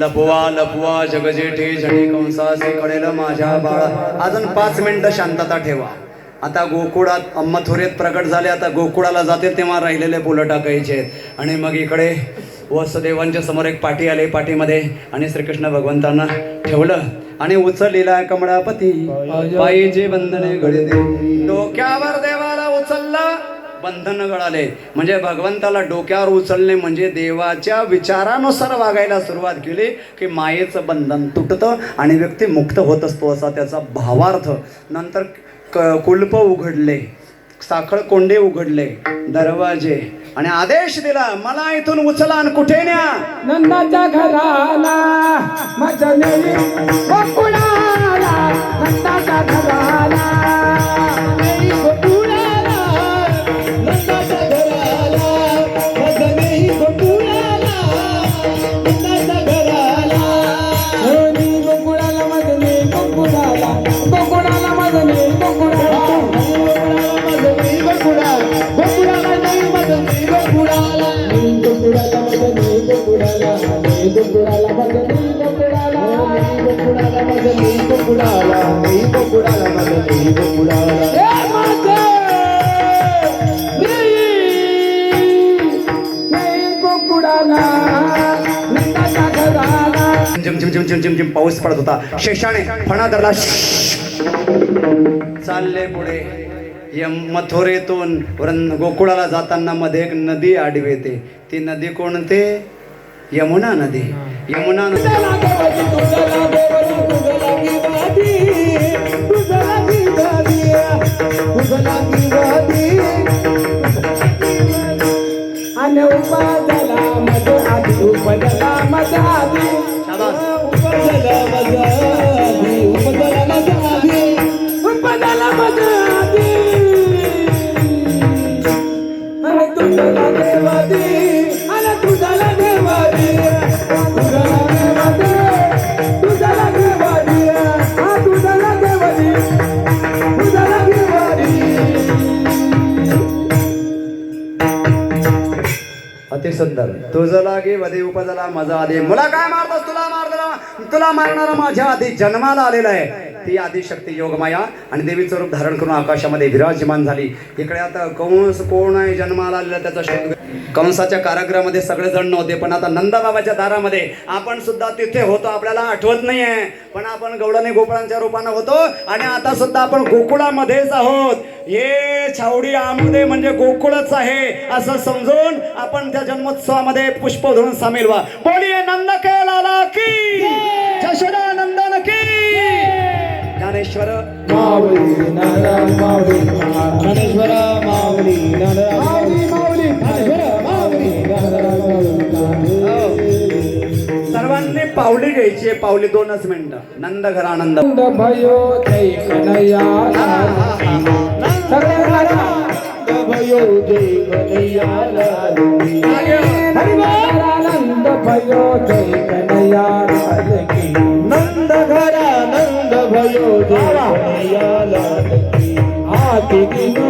लपवा लपवा जगजेठे झणे कंसासे कळेल माझ्या बाळा. अजून पाच मिनिटं शांतता ठेवा. आता गोकुळात मथुरेत प्रकट झाले आता गोकुळाला जाते तेव्हा राहिलेले पुलं टाकायचे. आणि मग इकडे वसुदेवांच्या समोर एक पाठी आले पाठीमध्ये आणि श्रीकृष्ण भगवंतांना ठेवलं. आणि उचललेला कमळापती. पायीचे बंधने दे डोक्यावर बंधन गळाले म्हणजे भगवंताला डोक्यावर उचलणे म्हणजे देवाच्या विचारानुसार वागायला सुरुवात केली की मायेचं बंधन तुटतं आणि व्यक्ती मुक्त होत असतो असा त्याचा भावार्थ. नंतर क कुलप उघडले साखळ कोंडे उघडले दरवाजे आणि आदेश दिला मला इथून उचला आणि कुठे न्या? नंदाच्या घराला नंदाच्या घराला. गोकुळाला नेली माझ्या नेली झिम झिम झिम झिम झिम झिम पाऊस पडत होता. शेषाने फणा धरला. चालले पुढे. यम मथुरेतून गोकुळाला जाताना मध्ये एक नदी आडवी येते. ती नदी कोणते? यमुना नदी. यमुना नदी. आणि उपजला मजा आधी उपजला आधी उपजला आधी उपजला आधी उपजला आधी देवादी देवादी ते सुंदर. तुझं लागे वधे उपजला मजा आधी मुला काय मारतस? तुला मारला तुला मारणारा माझ्या आधी जन्माला आलेला आहे. ती आदिशक्ती योगमाया आणि देवीचं रूप धारण करून आकाशामध्ये विराजमान झाली. इकडे आता कंस कोण आहे? जन्माला आलेला त्याचा शोध कंसाच्या कारागृहामध्ये सगळेजण नव्हते पण आता नंदाबाबाच्या दारामध्ये आपण सुद्धा तिथे होतो. आपल्याला आठवत नाही आहे पण आपण गवळणी गोपाळांच्या रूपानं होतो आणि आता सुद्धा आपण गोकुळामध्येच आहोत. ये छावडी आमदे म्हणजे गोकुळच आहे असं समजून आपण त्या जन्मोत्सवामध्ये पुष्प धरून सामील व्हा. बोलिये नंद लाला की जशोदा नंदन की. ज्ञानेश्वर ज्ञानेश्वर पावली घ्यायची आहे, पावली दोनच मिनिटं नंद घर आनंद नंद भयो जय कन्हैया सगळ्यांना नंद भयो जय कन्हैया नंद भयो जय कन्हैया नंद घरा नंद भयो जय कन्हैया आती दिनू